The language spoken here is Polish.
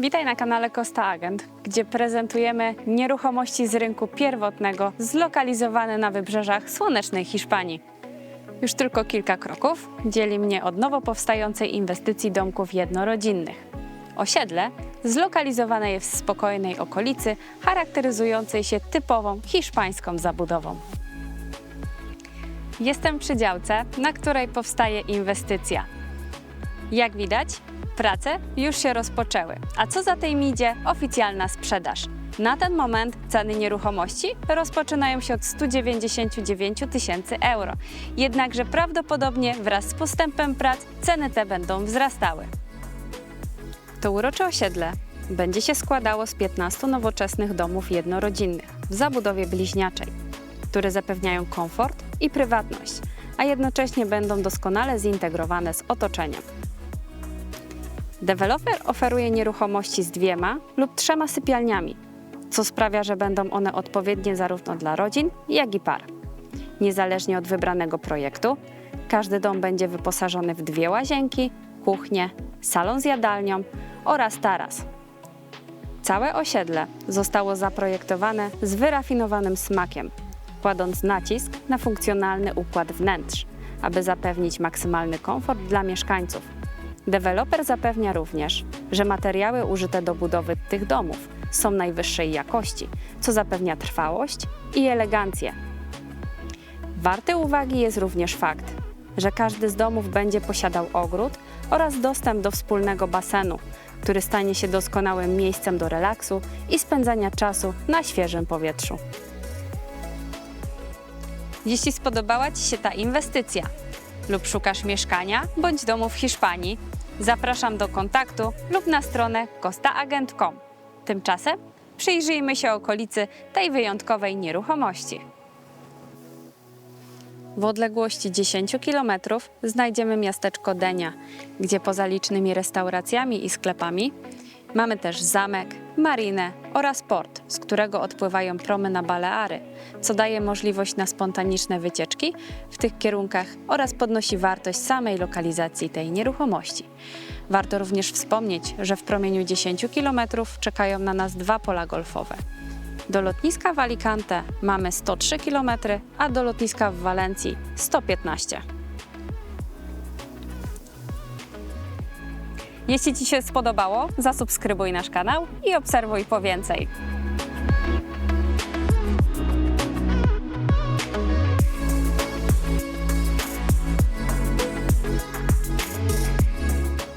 Witaj na kanale Costa Agent, gdzie prezentujemy nieruchomości z rynku pierwotnego zlokalizowane na wybrzeżach słonecznej Hiszpanii. Już tylko kilka kroków dzieli mnie od nowo powstającej inwestycji domków jednorodzinnych. Osiedle zlokalizowane jest w spokojnej okolicy, charakteryzującej się typową hiszpańską zabudową. Jestem przy działce, na której powstaje inwestycja. Jak widać, prace już się rozpoczęły, a co za tym idzie, oficjalna sprzedaż. Na ten moment ceny nieruchomości rozpoczynają się od 199 tysięcy euro. Jednakże prawdopodobnie wraz z postępem prac ceny te będą wzrastały. To urocze osiedle będzie się składało z 15 nowoczesnych domów jednorodzinnych w zabudowie bliźniaczej, które zapewniają komfort i prywatność, a jednocześnie będą doskonale zintegrowane z otoczeniem. Deweloper oferuje nieruchomości z dwiema lub trzema sypialniami, co sprawia, że będą one odpowiednie zarówno dla rodzin, jak i par. Niezależnie od wybranego projektu, każdy dom będzie wyposażony w dwie łazienki, kuchnię, salon z jadalnią oraz taras. Całe osiedle zostało zaprojektowane z wyrafinowanym smakiem, kładąc nacisk na funkcjonalny układ wnętrz, aby zapewnić maksymalny komfort dla mieszkańców. Deweloper zapewnia również, że materiały użyte do budowy tych domów są najwyższej jakości, co zapewnia trwałość i elegancję. Warty uwagi jest również fakt, że każdy z domów będzie posiadał ogród oraz dostęp do wspólnego basenu, który stanie się doskonałym miejscem do relaksu i spędzania czasu na świeżym powietrzu. Jeśli spodobała Ci się ta inwestycja lub szukasz mieszkania bądź domu w Hiszpanii, zapraszam do kontaktu lub na stronę costaagent.com. Tymczasem przyjrzyjmy się okolicy tej wyjątkowej nieruchomości. W odległości 10 km znajdziemy miasteczko Denia, gdzie poza licznymi restauracjami i sklepami mamy też zamek, marinę oraz port, z którego odpływają promy na Baleary, co daje możliwość na spontaniczne wycieczki w tych kierunkach oraz podnosi wartość samej lokalizacji tej nieruchomości. Warto również wspomnieć, że w promieniu 10 km czekają na nas dwa pola golfowe. Do lotniska w Alicante mamy 103 km, a do lotniska w Walencji 115. Jeśli Ci się spodobało, zasubskrybuj nasz kanał i obserwuj po więcej.